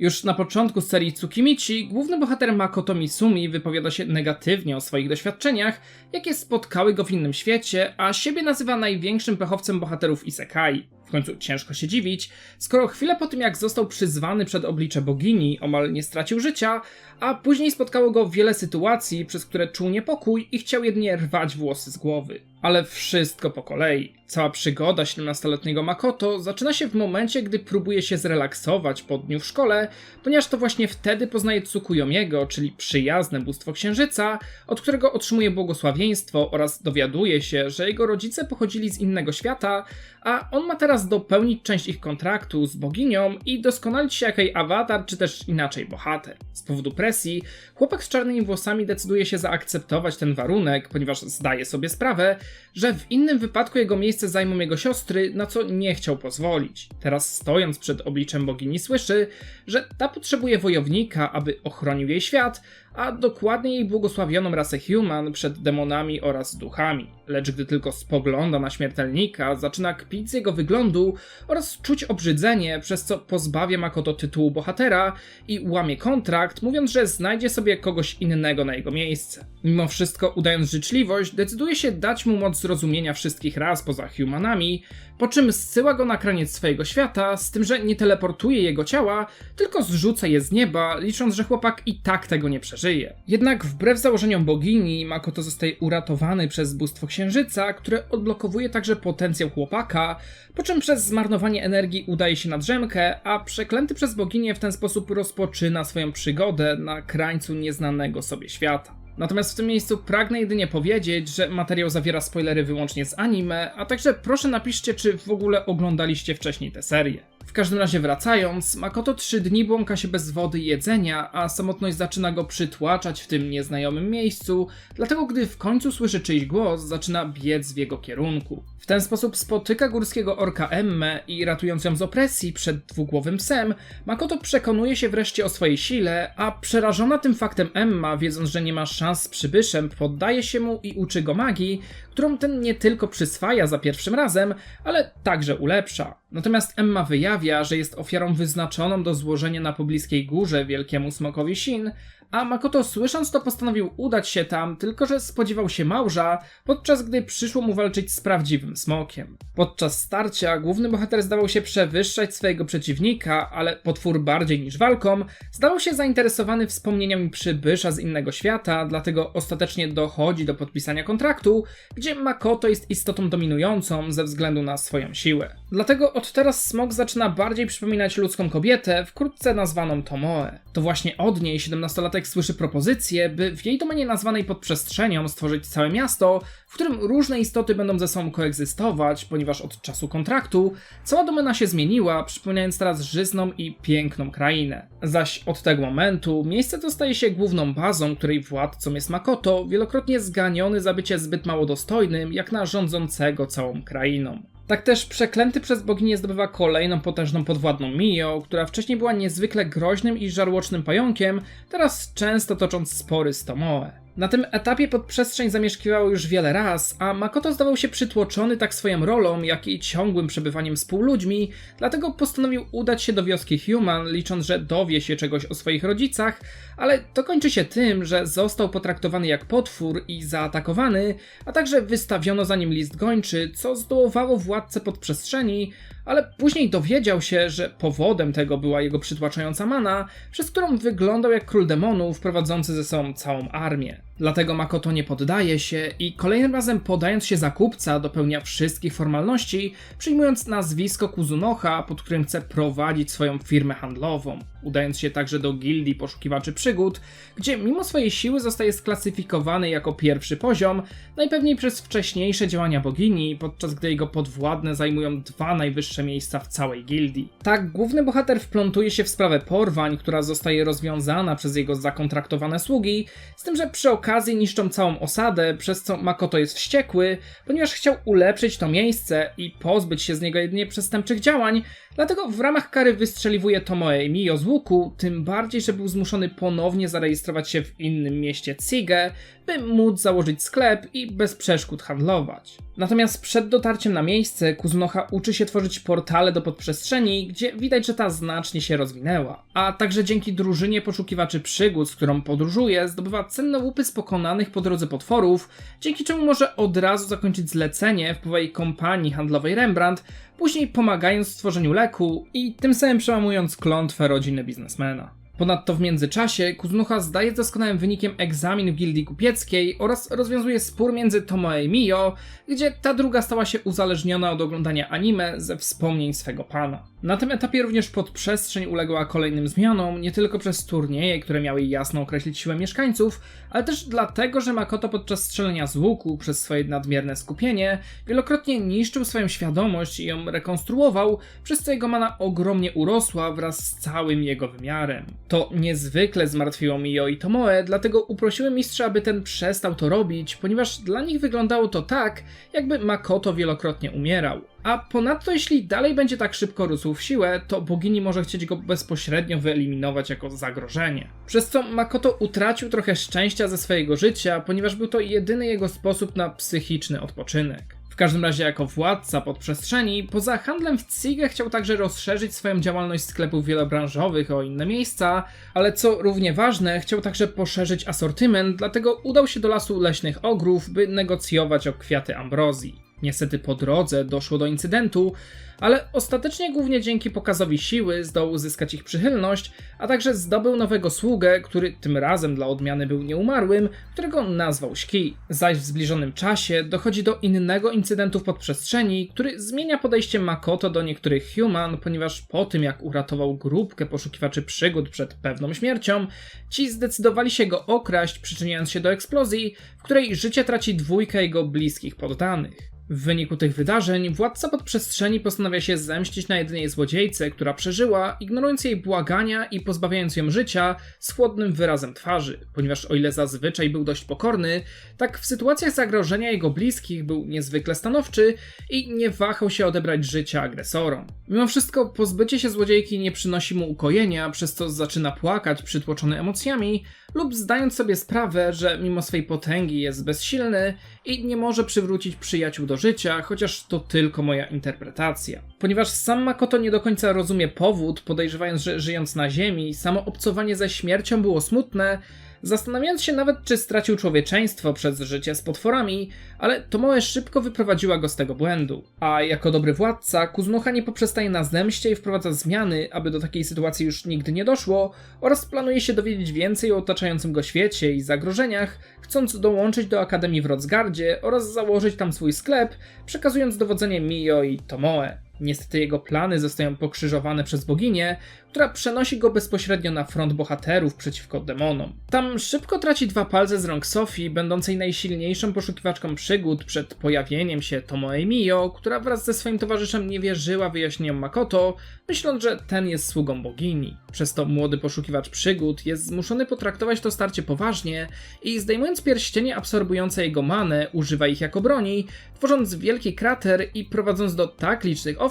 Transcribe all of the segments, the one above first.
Już na początku serii Tsukimichi główny bohater Makoto Misumi wypowiada się negatywnie o swoich doświadczeniach, jakie spotkały go w innym świecie, a siebie nazywa największym pechowcem bohaterów Isekai. W końcu ciężko się dziwić, skoro chwilę po tym jak został przyzwany przed oblicze bogini, omal nie stracił życia, a później spotkało go wiele sytuacji, przez które czuł niepokój i chciał jedynie rwać włosy z głowy. Ale wszystko po kolei. Cała przygoda 17-letniego Makoto zaczyna się w momencie, gdy próbuje się zrelaksować po dniu w szkole, ponieważ to właśnie wtedy poznaje Tsukuyomiego, czyli przyjazne bóstwo księżyca, od którego otrzymuje błogosławieństwo oraz dowiaduje się, że jego rodzice pochodzili z innego świata, a on ma teraz dopełnić część ich kontraktu z boginią i doskonalić się jako jej awatar, czy też inaczej bohater. Z powodu presji, chłopak z czarnymi włosami decyduje się zaakceptować ten warunek, ponieważ zdaje sobie sprawę, że w innym wypadku jego miejsce zajmą jego siostry, na co nie chciał pozwolić. Teraz stojąc przed obliczem bogini słyszy, że ta potrzebuje wojownika, aby ochronił jej świat, a dokładnie jej błogosławioną rasę human przed demonami oraz duchami. Lecz gdy tylko spogląda na śmiertelnika, zaczyna kpić z jego wyglądu oraz czuć obrzydzenie, przez co pozbawia Makoto tytułu bohatera i łamie kontrakt, mówiąc, że znajdzie sobie kogoś innego na jego miejsce. Mimo wszystko, udając życzliwość, decyduje się dać mu moc zrozumienia wszystkich ras poza humanami, po czym zsyła go na kraniec swojego świata, z tym, że nie teleportuje jego ciała, tylko zrzuca je z nieba, licząc, że chłopak i tak tego nie przeżyje. Jednak wbrew założeniom bogini, Makoto zostaje uratowany przez bóstwo księżyca, które odblokowuje także potencjał chłopaka, po czym przez zmarnowanie energii udaje się na drzemkę, a przeklęty przez boginię w ten sposób rozpoczyna swoją przygodę na krańcu nieznanego sobie świata. Natomiast w tym miejscu pragnę jedynie powiedzieć, że materiał zawiera spoilery wyłącznie z anime, a także proszę napiszcie, czy w ogóle oglądaliście wcześniej tę serię. W każdym razie wracając, Makoto trzy dni błąka się bez wody i jedzenia, a samotność zaczyna go przytłaczać w tym nieznajomym miejscu, dlatego gdy w końcu słyszy czyjś głos, zaczyna biec w jego kierunku. W ten sposób spotyka górskiego orka Emmę i ratując ją z opresji przed dwugłowym psem, Makoto przekonuje się wreszcie o swojej sile, a przerażona tym faktem Emma, wiedząc, że nie ma szans z przybyszem, poddaje się mu i uczy go magii, którą ten nie tylko przyswaja za pierwszym razem, ale także ulepsza. Natomiast Emma wyjawia, że jest ofiarą wyznaczoną do złożenia na pobliskiej górze wielkiemu smokowi Shin, a Makoto słysząc to postanowił udać się tam, tylko że spodziewał się małża, podczas gdy przyszło mu walczyć z prawdziwym smokiem. Podczas starcia główny bohater zdawał się przewyższać swojego przeciwnika, ale potwór bardziej niż walką zdawał się zainteresowany wspomnieniami przybysza z innego świata, dlatego ostatecznie dochodzi do podpisania kontraktu, gdzie Makoto jest istotą dominującą ze względu na swoją siłę. Dlatego od teraz smok zaczyna bardziej przypominać ludzką kobietę, wkrótce nazwaną Tomoe. To właśnie od niej 17-latek słyszy propozycję, by w jej domenie nazwanej podprzestrzenią stworzyć całe miasto, w którym różne istoty będą ze sobą koegzystować, ponieważ od czasu kontraktu cała domena się zmieniła, przypominając teraz żyzną i piękną krainę. Zaś od tego momentu miejsce to staje się główną bazą, której władcą jest Makoto, wielokrotnie zganiony za bycie zbyt mało dostojnym, jak na rządzącego całą krainą. Tak też przeklęty przez boginię zdobywa kolejną potężną podwładną Mio, która wcześniej była niezwykle groźnym i żarłocznym pająkiem, teraz często tocząc spory z Tomoe. Na tym etapie podprzestrzeń zamieszkiwało już wiele raz, a Makoto zdawał się przytłoczony tak swoją rolą, jak i ciągłym przebywaniem z półludźmi, dlatego postanowił udać się do wioski Human, licząc, że dowie się czegoś o swoich rodzicach, ale to kończy się tym, że został potraktowany jak potwór i zaatakowany, a także wystawiono za nim list gończy, co zdołowało władcę podprzestrzeni, ale później dowiedział się, że powodem tego była jego przytłaczająca mana, przez którą wyglądał jak król demonów prowadzący ze sobą całą armię. Dlatego Makoto nie poddaje się i kolejnym razem podając się za kupca dopełnia wszystkich formalności, przyjmując nazwisko Kuzunoha, pod którym chce prowadzić swoją firmę handlową. Udając się także do gildii poszukiwaczy przygód, gdzie mimo swojej siły zostaje sklasyfikowany jako pierwszy poziom, najpewniej przez wcześniejsze działania bogini, podczas gdy jego podwładne zajmują dwa najwyższe miejsca w całej gildii. Tak, główny bohater wplątuje się w sprawę porwań, która zostaje rozwiązana przez jego zakontraktowane sługi, z tym, że przy okazji niszczą całą osadę, przez co Makoto jest wściekły, ponieważ chciał ulepszyć to miejsce i pozbyć się z niego jedynie przestępczych działań, dlatego w ramach kary wystrzeliwuje Tomoe Mio z łuku, tym bardziej, że był zmuszony ponownie zarejestrować się w innym mieście Tsige, by móc założyć sklep i bez przeszkód handlować. Natomiast przed dotarciem na miejsce Kuzunoha uczy się tworzyć portale do podprzestrzeni, gdzie widać, że ta znacznie się rozwinęła. A także dzięki drużynie poszukiwaczy przygód, z którą podróżuje, zdobywa cenne łupy z pokonanych po drodze potworów, dzięki czemu może od razu zakończyć zlecenie w jej kompanii handlowej Rembrandt, później pomagając w stworzeniu leku i tym samym przełamując klątwę rodziny biznesmena. Ponadto w międzyczasie Kuzunoha zdaje doskonałym wynikiem egzamin w gildii kupieckiej oraz rozwiązuje spór między Tomoe i Mio, gdzie ta druga stała się uzależniona od oglądania anime ze wspomnień swego pana. Na tym etapie również podprzestrzeń uległa kolejnym zmianom, nie tylko przez turnieje, które miały jasno określić siłę mieszkańców, ale też dlatego, że Makoto podczas strzelenia z łuku przez swoje nadmierne skupienie wielokrotnie niszczył swoją świadomość i ją rekonstruował, przez co jego mana ogromnie urosła wraz z całym jego wymiarem. To niezwykle zmartwiło Mio i Tomoe, dlatego uprosiły mistrza, aby ten przestał to robić, ponieważ dla nich wyglądało to tak, jakby Makoto wielokrotnie umierał. A ponadto, jeśli dalej będzie tak szybko rósł w siłę, to bogini może chcieć go bezpośrednio wyeliminować jako zagrożenie. Przez co Makoto utracił trochę szczęścia ze swojego życia, ponieważ był to jedyny jego sposób na psychiczny odpoczynek. Każdym razie jako władca podprzestrzeni, poza handlem w Cigę chciał także rozszerzyć swoją działalność sklepów wielobranżowych o inne miejsca, ale co równie ważne, chciał także poszerzyć asortyment, dlatego udał się do lasu leśnych ogrów, by negocjować o kwiaty ambrozji. Niestety po drodze doszło do incydentu, ale ostatecznie głównie dzięki pokazowi siły zdołał uzyskać ich przychylność, a także zdobył nowego sługę, który tym razem dla odmiany był nieumarłym, którego nazwał Szki. Zaś w zbliżonym czasie dochodzi do innego incydentu w podprzestrzeni, który zmienia podejście Makoto do niektórych human, ponieważ po tym jak uratował grupkę poszukiwaczy przygód przed pewną śmiercią, ci zdecydowali się go okraść, przyczyniając się do eksplozji, w której życie traci dwójka jego bliskich poddanych. W wyniku tych wydarzeń władca podprzestrzeni postanawia się zemścić na jedynej złodziejce, która przeżyła, ignorując jej błagania i pozbawiając ją życia z chłodnym wyrazem twarzy, ponieważ o ile zazwyczaj był dość pokorny, tak w sytuacjach zagrożenia jego bliskich był niezwykle stanowczy i nie wahał się odebrać życia agresorom. Mimo wszystko pozbycie się złodziejki nie przynosi mu ukojenia, przez co zaczyna płakać przytłoczony emocjami, lub zdając sobie sprawę, że mimo swej potęgi jest bezsilny i nie może przywrócić przyjaciół do życia, chociaż to tylko moja interpretacja. Ponieważ sam Makoto nie do końca rozumie powód, podejrzewając, że żyjąc na Ziemi, samo obcowanie ze śmiercią było smutne, zastanawiając się nawet, czy stracił człowieczeństwo przez życie z potworami, ale Tomoe szybko wyprowadziła go z tego błędu. A jako dobry władca, Kuzunoha nie poprzestaje na zemście i wprowadza zmiany, aby do takiej sytuacji już nigdy nie doszło, oraz planuje się dowiedzieć więcej o otaczającym go świecie i zagrożeniach, chcąc dołączyć do Akademii w Rodzgardzie oraz założyć tam swój sklep, przekazując dowodzenie Mio i Tomoe. Niestety jego plany zostają pokrzyżowane przez boginię, która przenosi go bezpośrednio na front bohaterów przeciwko demonom. Tam szybko traci dwa palce z rąk Sofii, będącej najsilniejszą poszukiwaczką przygód przed pojawieniem się Tomoe Mio, która wraz ze swoim towarzyszem nie wierzyła wyjaśnieniom Makoto, myśląc, że ten jest sługą bogini. Przez to młody poszukiwacz przygód jest zmuszony potraktować to starcie poważnie i zdejmując pierścienie absorbujące jego manę, używa ich jako broni, tworząc wielki krater i prowadząc do tak licznych ofiar,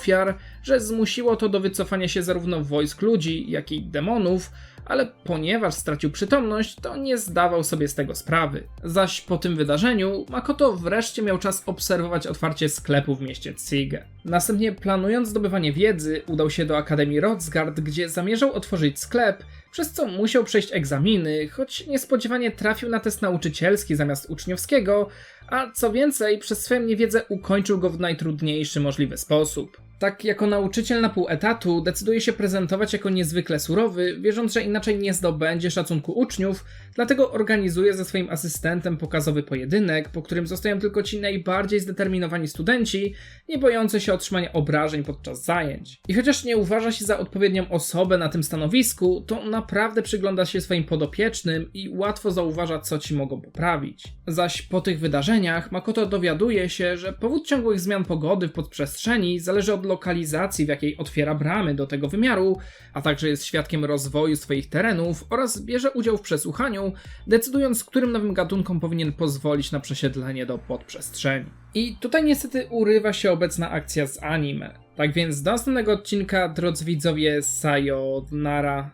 że zmusiło to do wycofania się zarówno wojsk ludzi, jak i demonów, ale ponieważ stracił przytomność, to nie zdawał sobie z tego sprawy. Zaś po tym wydarzeniu, Makoto wreszcie miał czas obserwować otwarcie sklepu w mieście Tsige. Następnie, planując zdobywanie wiedzy, udał się do Akademii Rodzgard, gdzie zamierzał otworzyć sklep, przez co musiał przejść egzaminy, choć niespodziewanie trafił na test nauczycielski zamiast uczniowskiego, a co więcej, przez swoją niewiedzę ukończył go w najtrudniejszy możliwy sposób. Tak jako nauczyciel na pół etatu decyduje się prezentować jako niezwykle surowy, wierząc, że inaczej nie zdobędzie szacunku uczniów, dlatego organizuje ze swoim asystentem pokazowy pojedynek, po którym zostają tylko ci najbardziej zdeterminowani studenci, nie bojący się otrzymania obrażeń podczas zajęć. I chociaż nie uważa się za odpowiednią osobę na tym stanowisku, to naprawdę przygląda się swoim podopiecznym i łatwo zauważa, co ci mogą poprawić. Zaś po tych wydarzeniach Makoto dowiaduje się, że powód ciągłych zmian pogody w podprzestrzeni zależy od lokalizacji, w jakiej otwiera bramy do tego wymiaru, a także jest świadkiem rozwoju swoich terenów oraz bierze udział w przesłuchaniu, decydując, którym nowym gatunkom powinien pozwolić na przesiedlenie do podprzestrzeni. I tutaj niestety urywa się obecna akcja z anime. Tak więc do następnego odcinka, drodzy widzowie, sayonara.